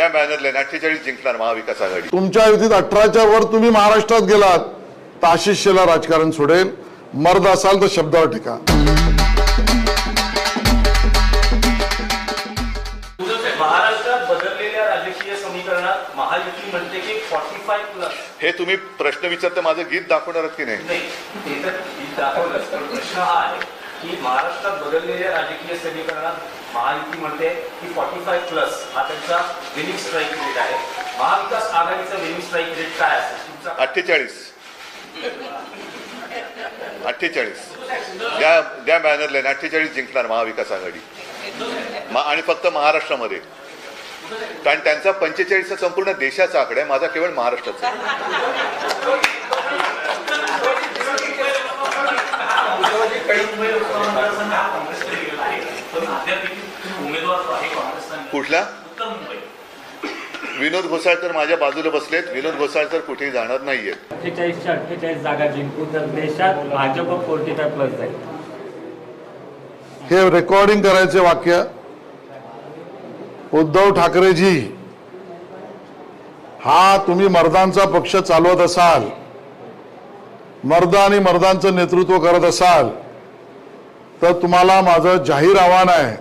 द्या banner line अठ्ठेचाळीस जिंकणार महाविकास आघाडी. तुमच्या युतीत अठराच्या वर तुम्ही महाराष्ट्रात गेलात तर आशिषला राजकारण सोडेल. मर्द असाल तर शब्दावर टिका. महाराष्ट्रात बदललेल्या राजकीय समीकरणात महायुती म्हणते की फॉर्टी फाय प्लस हे तुम्ही प्रश्न विचारता माझं गीत दाखवणार आहात की नाही? की महाराष्ट्रात बदललेल्या राजकीय समीकरणात महायुती म्हणते की फॉर्टी फाय प्लस हा त्यांचा विनिंग स्ट्राईक रेट आहे. महाविकास आघाडीचा विनिंग स्ट्राईक रेट काय असेल? तुमचा अठ्ठेचाळीस. अठ्ठेचाळीस. द्या द्या बॅनर लाईन अठ्ठेचाळीस जिंकणार महाविकास आघाडी. मा- आणि फक्त महाराष्ट्रामध्ये. कारण त्यांचा पंचेचाळीसचा संपूर्ण देशाचा आकडा आहे. माझा केवळ महाराष्ट्राचा मुंबई लोकसभा मतदारसंघ हा काँग्रेसकडे गेलेला आहे पण अद्याप उमेदवार जो आहे काँग्रेसचा कुठला? उत्तर मुंबई विनोद घोसाळकर माझ्या बाजूला बसलेत. विनोद घोसाळकर कुठेही जाणार नाहीयेत अठ्ठेचाळीसच्या अठ्ठेचाळीस जागा जिंकून तर देशात भाजप फोर्टी फाय प्लस जाईल. हे रेकॉर्डिंग करायचे वाक्य उद्धव ठाकरेजी हा तुम्ही मर्दांचा पक्ष चालवत असाल मर्द आणि मर्दांचं नेतृत्व करत असाल तर तुम्हाला माझं जाहीर आव्हान आहे.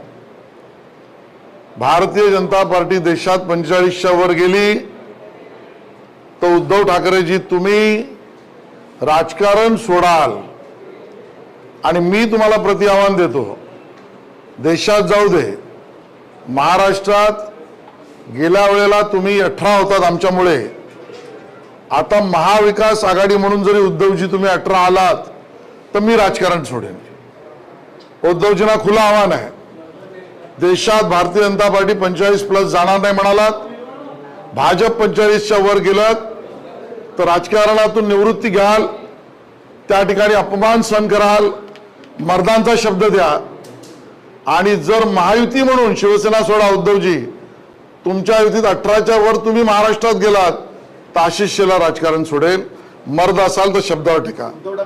भारतीय जनता पार्टी देशात पंचेचाळीसच्या वर गेली. तर उद्धव ठाकरेजी तुम्ही राजकारण सोडाल. आणि मी तुम्हाला प्रति आव्हान देतो. देशात जाऊ दे. महाराष्ट्रात गेल्या वेळेला तुम्ही अठरा होतात आमच्यामुळे. आता महाविकास आघाडी म्हणून जरी उद्धवजी तुम्ही अठरा आलात तर मी राजकारण सोडेन. उद्धवजींना खुलं आव्हान आहे. देशात भारतीय जनता पार्टी पंचेचाळीस प्लस जाणार नाही म्हणालात. भाजप पंचेचाळीसच्या वर गेलात तर राजकारणातून निवृत्ती घ्याल त्या ठिकाणी अपमान सहन कराल मर्दांचा शब्द द्या. आणि जर महायुती म्हणून शिवसेना सोडा उद्धवजी तुमच्या युतीत अठराच्या वर तुम्ही महाराष्ट्रात गेलात तर आशिष शेला राजकारण सोडेल. मर्द असाल तर शब्दावर टिका.